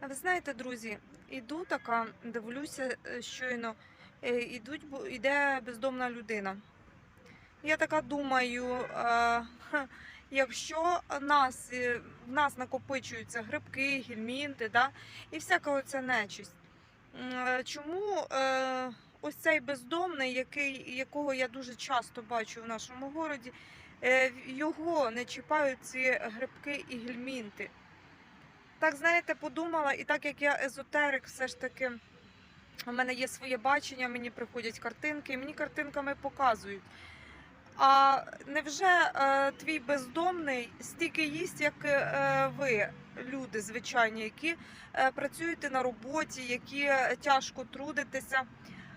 Ви знаєте, друзі, іду така, дивлюся е, щойно, е, ідуть, іде бездомна людина. Я така думаю, якщо нас, е, в нас накопичуються грибки, гельмінти, да, і всяка оця нечисть, чому ось цей бездомний, який, якого я дуже часто бачу в нашому городі, його не чіпають ці грибки і гельмінти? Так, знаєте, подумала, і так як я езотерик, все ж таки у мене є своє бачення, мені приходять картинки, і мені картинками показують. А невже е, твій бездомний стільки їсть, як е, ви, люди звичайні, які е, працюєте на роботі, які е, тяжко трудитеся,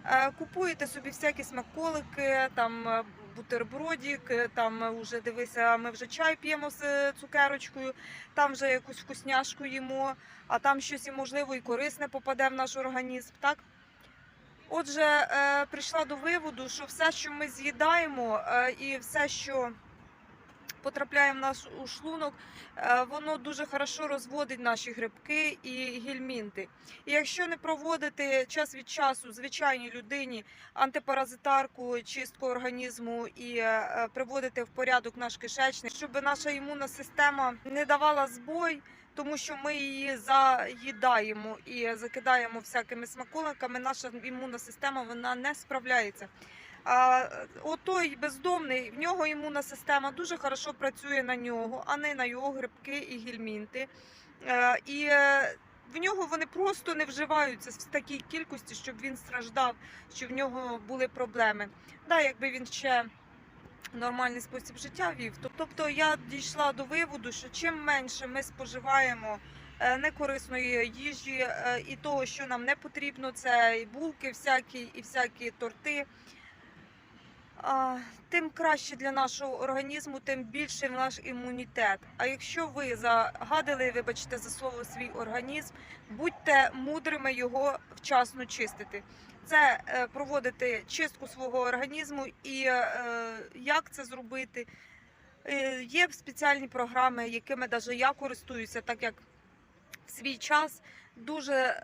е, купуєте собі всякі смаколики, там е, бутербродік, е, там е, уже дивися, ми вже чай п'ємо з е, цукерочкою, там вже якусь вкусняшку їмо, а там щось і можливо і корисне попаде в наш організм, так? Отже, е, прийшла до виводу, що все, що ми з'їдаємо, і все, що потрапляє в наш у шлунок, е, воно дуже хорошо розводить наші грибки і гельмінти. І якщо не проводити час від часу звичайній людині антипаразитарку, чистку організму і е, приводити в порядок наш кишечник, щоб наша імунна система не давала збой тому що ми її заїдаємо і закидаємо всякими смаколиками, наша імунна система вона не справляється. А отой бездомний, в нього імунна система дуже хорошо працює на нього, а не на його грибки і гельмінти. Е, І е, в нього вони просто не вживаються в такій кількості, щоб він страждав, щоб в нього були проблеми. Да, якби він ще нормальний спосіб життя вів. Тобто я дійшла до виводу, що чим менше ми споживаємо е, некорисної їжі е, і того, що нам не потрібно, це і булки, всякі, і всякі торти. Тим краще для нашого організму, тим більший наш імунітет. А якщо ви загадили, вибачте за слово, свій організм, будьте мудрими його вчасно чистити це е, проводити чистку свого організму і е, як це зробити. Е, Є спеціальні програми, якими навіть я користуюся, так як в свій час дуже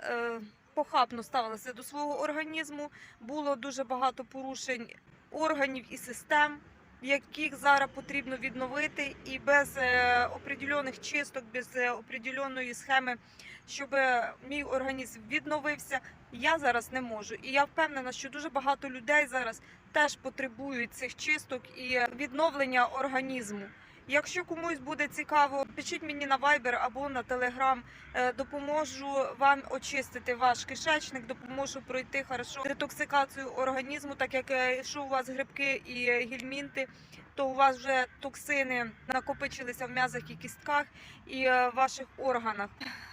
похабно ставилася до свого організму. Було дуже багато порушень органів і систем, яких зараз потрібно відновити, і без е, определених чисток, без е, определеної схеми, щоб е, мій організм відновився, я зараз не можу. І я впевнена, що дуже багато людей зараз теж потребують цих чисток і відновлення організму. Якщо комусь буде цікаво, пишіть мені на Viber або на Telegram. Е, Допоможу вам очистити ваш кишечник, допоможу пройти хорошо детоксикацію організму, так як е, якщо у вас грибки і гельмінти, то у вас вже токсини накопичилися в м'язах і кістках і е, ваших органах.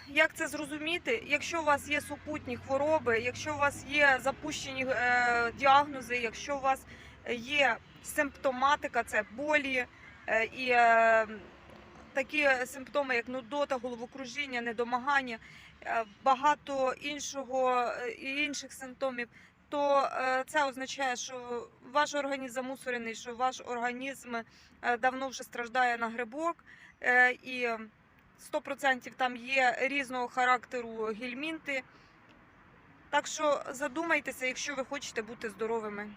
Як це зрозуміти? Якщо у вас є супутні хвороби, якщо у вас є запущені е, діагнози, якщо у вас є симптоматика, це болі е, і е, такі симптоми, як нудота, головокружіння, недомагання, е, багато іншого е, інших симптомів, то е, це означає, що ваш організм замусорений, що ваш організм е, давно вже страждає на грибок е, і 100% там є різного характеру гельмінти. Так що задумайтеся, якщо ви хочете бути здоровими.